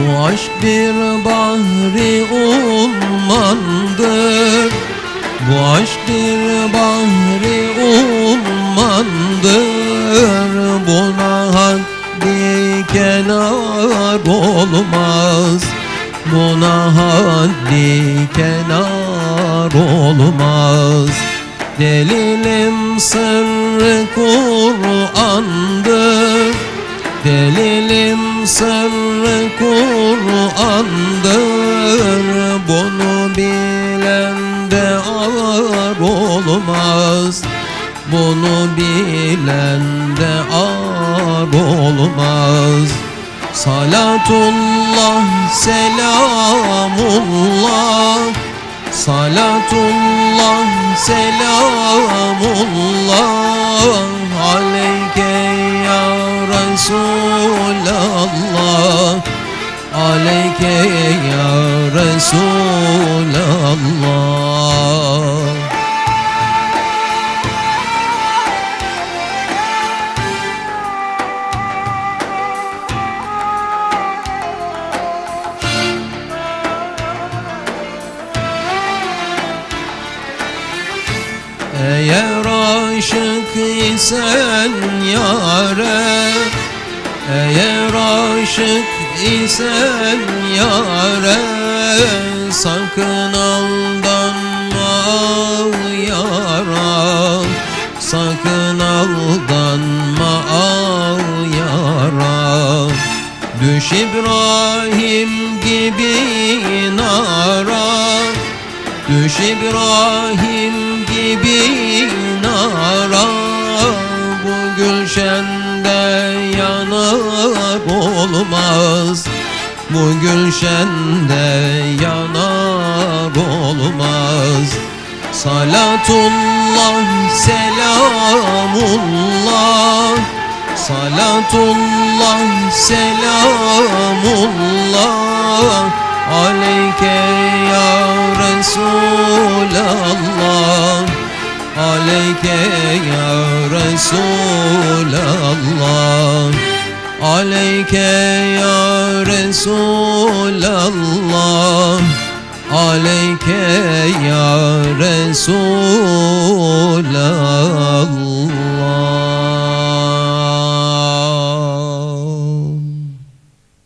Bu aşk bir bahri ummandır. Bu aşk bir bahri ummandır. Buna haddi kenar olmaz. Buna haddi kenar olmaz. Delilim sırrı Kur'an'dır. Delilim sırrı Kur'an'dır. Bunu bilen de ağır olmaz. Bunu bilen de ağır olmaz. Salatullah selamullah. Salatullah selamullah Aleyke ya Resulallah. Eğer aşık isen yare Eğer aşık isen yare Sakın aldanma yara Sakın aldanma yara Düş İbrahim gibi nara. Düş İbrahim gibi nara. Bu yanar olmaz. Bu gülşende yanar olmaz. Salatullah selamullah. Salatullah selamullah. Aleyke ya Resulallah. Aleyke ya Resulallah aleyke ya Resulallah? Aleyke ya Resulallah?